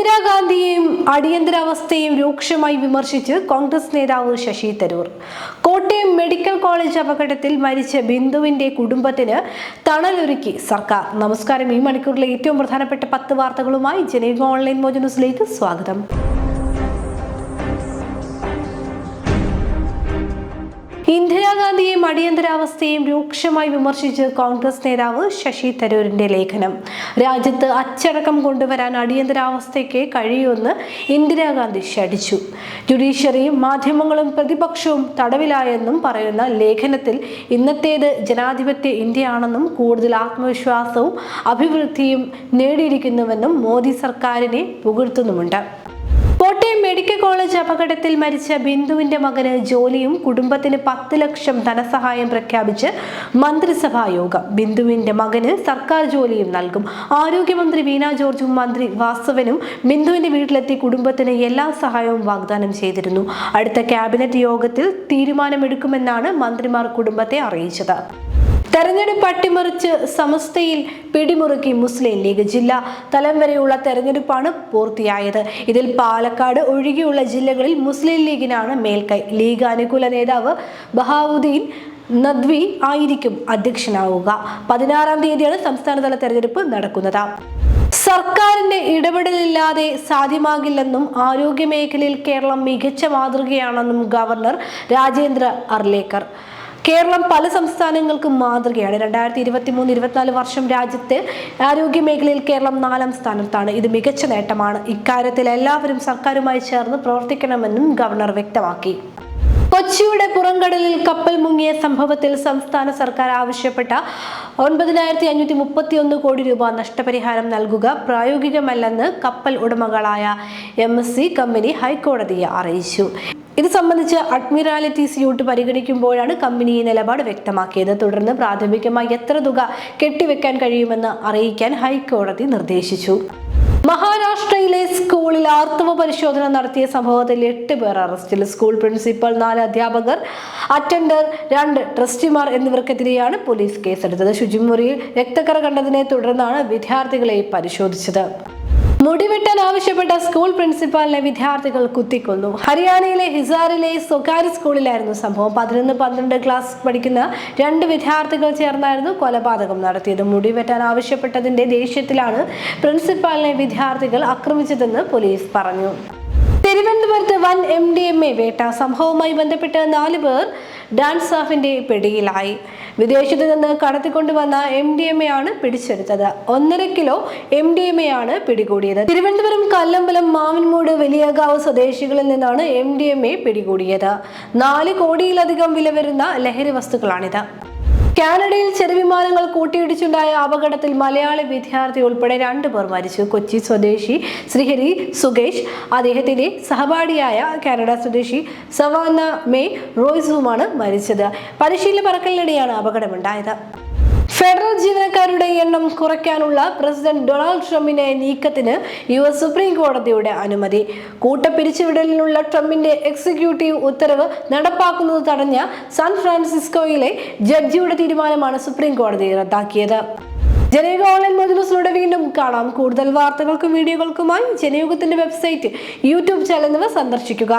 ഇന്ദിരാഗാന്ധിയെയും അടിയന്തരാവസ്ഥയെയും രൂക്ഷമായി വിമർശിച്ച് കോൺഗ്രസ് നേതാവ് ശശി തരൂർ. കോട്ടയം മെഡിക്കൽ കോളേജ് അപകടത്തിൽ മരിച്ച ബിന്ദുവിന്റെ കുടുംബത്തിന് തണലൊരുക്കി സർക്കാർ. നമസ്കാരം. ഈ മണിക്കൂറിലെ ഏറ്റവും പ്രധാനപ്പെട്ട പത്ത് വാർത്തകളുമായി ജനീവ ഓൺലൈൻ മോജ് ന്യൂസിലേക്ക് സ്വാഗതം. ഇന്ദിരാഗാന്ധിയെയും അടിയന്തരാവസ്ഥയെയും രൂക്ഷമായി വിമർശിച്ച് കോൺഗ്രസ് നേതാവ് ശശി തരൂരിന്റെ ലേഖനം. രാജ്യത്ത് അച്ചടക്കം കൊണ്ടുവരാൻ അടിയന്തരാവസ്ഥയ്ക്ക് കഴിയുമെന്ന് ഇന്ദിരാഗാന്ധി ശടിച്ചു ജുഡീഷ്യറിയും മാധ്യമങ്ങളും പ്രതിപക്ഷവും തടവിലായെന്നും പറയുന്ന ലേഖനത്തിൽ ഇന്നത്തേത് ജനാധിപത്യ ഇന്ത്യയാണെന്നും കൂടുതൽ ആത്മവിശ്വാസവും അഭിവൃദ്ധിയും നേടിയിരിക്കുന്നുവെന്നും മോദി സർക്കാരിനെ പുകഴ്ത്തുന്നുമുണ്ട്. മെഡിക്കൽ കോളേജ് അപകടത്തിൽ മരിച്ച ബിന്ദുവിന്റെ മകന് ജോലിയും കുടുംബത്തിന് പത്ത് ലക്ഷം ധനസഹായം പ്രഖ്യാപിച്ച് മന്ത്രിസഭാ യോഗം. ബിന്ദുവിന്റെ മകന് സർക്കാർ ജോലിയും നൽകും. ആരോഗ്യമന്ത്രി വീണ ജോർജും മന്ത്രി വാസവനും ബിന്ദുവിന്റെ വീട്ടിലെത്തി കുടുംബത്തിന് എല്ലാ സഹായവും വാഗ്ദാനം ചെയ്തിരുന്നു. അടുത്ത ക്യാബിനറ്റ് യോഗത്തിൽ തീരുമാനമെടുക്കുമെന്നാണ് മന്ത്രിമാർ കുടുംബത്തെ അറിയിച്ചത്. തെരഞ്ഞെടുപ്പ് അട്ടിമറിച്ച് സമസ്തയിൽ പിടിമുറുക്കി മുസ്ലിം ലീഗ് ജില്ലാ തലം വരെയുള്ള തെരഞ്ഞെടുപ്പാണ് പൂർത്തിയായത്. ഇതിൽ പാലക്കാട് ഒഴികെയുള്ള ജില്ലകളിൽ മുസ്ലിം ലീഗിനാണ് മേൽക്കൈ. ലീഗ് അനുകൂല നേതാവ് ബഹാവുദ്ദീൻ നദ്വി ആയിരിക്കും അധ്യക്ഷനാവുക. പതിനാറാം തീയതിയാണ് സംസ്ഥാനതല തെരഞ്ഞെടുപ്പ് നടക്കുന്നത്. സർക്കാരിന്റെ ഇടപെടലില്ലാതെ സാധ്യമാകില്ലെന്നും ആരോഗ്യ മേഖലയിൽ കേരളം മികച്ച മാതൃകയാണെന്നും ഗവർണർ രാജേന്ദ്ര അർലേക്കർ കേരളം പല സംസ്ഥാനങ്ങൾക്കും മാതൃകയാണ്. രണ്ടായിരത്തി ഇരുപത്തി മൂന്ന് ഇരുപത്തിനാല് വർഷം രാജ്യത്തെ ആരോഗ്യ മേഖലയിൽ കേരളം നാലാം സ്ഥാനത്താണ്. ഇത് മികച്ച നേട്ടമാണ്. ഇക്കാര്യത്തിൽ എല്ലാവരും സർക്കാരുമായി ചേർന്ന് പ്രവർത്തിക്കണമെന്നും ഗവർണർ വ്യക്തമാക്കി. കൊച്ചിയുടെ പുറംകടലിൽ കപ്പൽ മുങ്ങിയ സംഭവത്തിൽ സംസ്ഥാന സർക്കാർ ആവശ്യപ്പെട്ട ഒൻപതിനായിരത്തി അഞ്ഞൂറ്റി മുപ്പത്തി ഒന്ന് കോടി രൂപ നഷ്ടപരിഹാരം നൽകുക പ്രായോഗികമല്ലെന്ന് കപ്പൽ ഉടമകളായ എം എസ് സി കമ്പനി ഹൈക്കോടതിയെ അറിയിച്ചു. ഇത് സംബന്ധിച്ച് അഡ്മിറാലിറ്റി സ്യൂട്ട് പരിഗണിക്കുമ്പോഴാണ് കമ്പനി ഈ നിലപാട് വ്യക്തമാക്കിയത്. തുടർന്ന് പ്രാഥമികമായി എത്ര തുക കെട്ടിവെക്കാൻ കഴിയുമെന്ന് അറിയിക്കാൻ ഹൈക്കോടതി നിർദ്ദേശിച്ചു. മഹാരാഷ്ട്രയിലെ സ്കൂളിൽ ആർത്തവ പരിശോധന നടത്തിയ സംഭവത്തിൽ എട്ട് പേർ അറസ്റ്റിൽ. സ്കൂൾ പ്രിൻസിപ്പൽ നാല് അധ്യാപകർ അറ്റൻഡർ രണ്ട് ട്രസ്റ്റിമാർ എന്നിവർക്കെതിരെയാണ് പോലീസ് കേസെടുത്തത്. ശുചിമുറിയിൽ രക്തക്കറ കണ്ടതിനെ തുടർന്നാണ് വിദ്യാർത്ഥികളെ പരിശോധിച്ചത്. മുടിവെട്ടാൻ ആവശ്യപ്പെട്ട സ്കൂൾ പ്രിൻസിപ്പാളിനെ വിദ്യാർത്ഥികൾ കുത്തിക്കൊന്നു. ഹരിയാനയിലെ ഹിസാറിലെ സ്വകാര്യ സ്കൂളിലായിരുന്നു സംഭവം. പതിനൊന്ന് പന്ത്രണ്ട് ക്ലാസ് പഠിക്കുന്ന രണ്ട് വിദ്യാർത്ഥികൾ ചേർന്നായിരുന്നു കൊലപാതകം നടത്തിയത്. മുടിവെട്ടാൻ ആവശ്യപ്പെട്ടതിന്റെ ദേഷ്യത്തിലാണ് പ്രിൻസിപ്പാളിനെ വിദ്യാർത്ഥികൾ ആക്രമിച്ചതെന്ന് പോലീസ് പറഞ്ഞു. തിരുവനന്തപുരത്ത് വൻ എം ഡി എം എ വേട്ട സംഭവവുമായി ബന്ധപ്പെട്ട് നാല് പേർ ഡാൻസ് സ്റ്റാഫിന്റെ പിടിയിലായി. വിദേശത്തു നിന്ന് കടത്തിക്കൊണ്ടുവന്ന എം ഡി എം എ ആണ് പിടിച്ചെടുത്തത്. ഒന്നര kilo M D M A ആണ് പിടികൂടിയത്. തിരുവനന്തപുരം കല്ലമ്പലം മാവിൻമൂട് വലിയകാവ് സ്വദേശികളിൽ നിന്നാണ് എം ഡി എം എ പിടികൂടിയത്. നാല് കോടിയിലധികം വില വരുന്ന ലഹരി വസ്തുക്കളാണിത്. കാനഡയിൽ ചെറുവിമാനങ്ങൾ കൂട്ടിയിടിച്ചുണ്ടായ അപകടത്തിൽ മലയാളി വിദ്യാർത്ഥി ഉൾപ്പെടെ രണ്ടു പേർ മരിച്ചു. കൊച്ചി സ്വദേശി ശ്രീഹരി സുകേഷ് അദ്ദേഹത്തിന്റെ സഹപാഠിയായ കാനഡ സ്വദേശി സവാന മേ റോയ്സുമാണ് മരിച്ചത്. പരിശീലന പറക്കലിനിടെയാണ് അപകടമുണ്ടായത്. ഫെഡറൽ ജീവനക്കാരുടെ എണ്ണം കുറയ്ക്കാനുള്ള പ്രസിഡന്റ് ഡൊണാൾഡ് ട്രംപിന്റെ നീക്കത്തിന് യു എസ് സുപ്രീം കോടതിയുടെ അനുമതി. കൂട്ടപ്പിരിച്ചുവിടലിനുള്ള ട്രംപിന്റെ എക്സിക്യൂട്ടീവ് ഉത്തരവ് നടപ്പാക്കുന്നത് തടഞ്ഞ സാൻ ഫ്രാൻസിസ്കോയിലെ ജഡ്ജിയുടെ തീരുമാനമാണ് സുപ്രീം കോടതി റദ്ദാക്കിയത്. ജനയുഗ ഓൺലൈൻ മോജുലസിലൂടെ വീണ്ടും കാണാം. കൂടുതൽ വാർത്തകൾക്കും വീഡിയോകൾക്കുമായി ജനയുഗത്തിന്റെ വെബ്സൈറ്റ് യൂട്യൂബ് ചാനൽ സന്ദർശിക്കുക.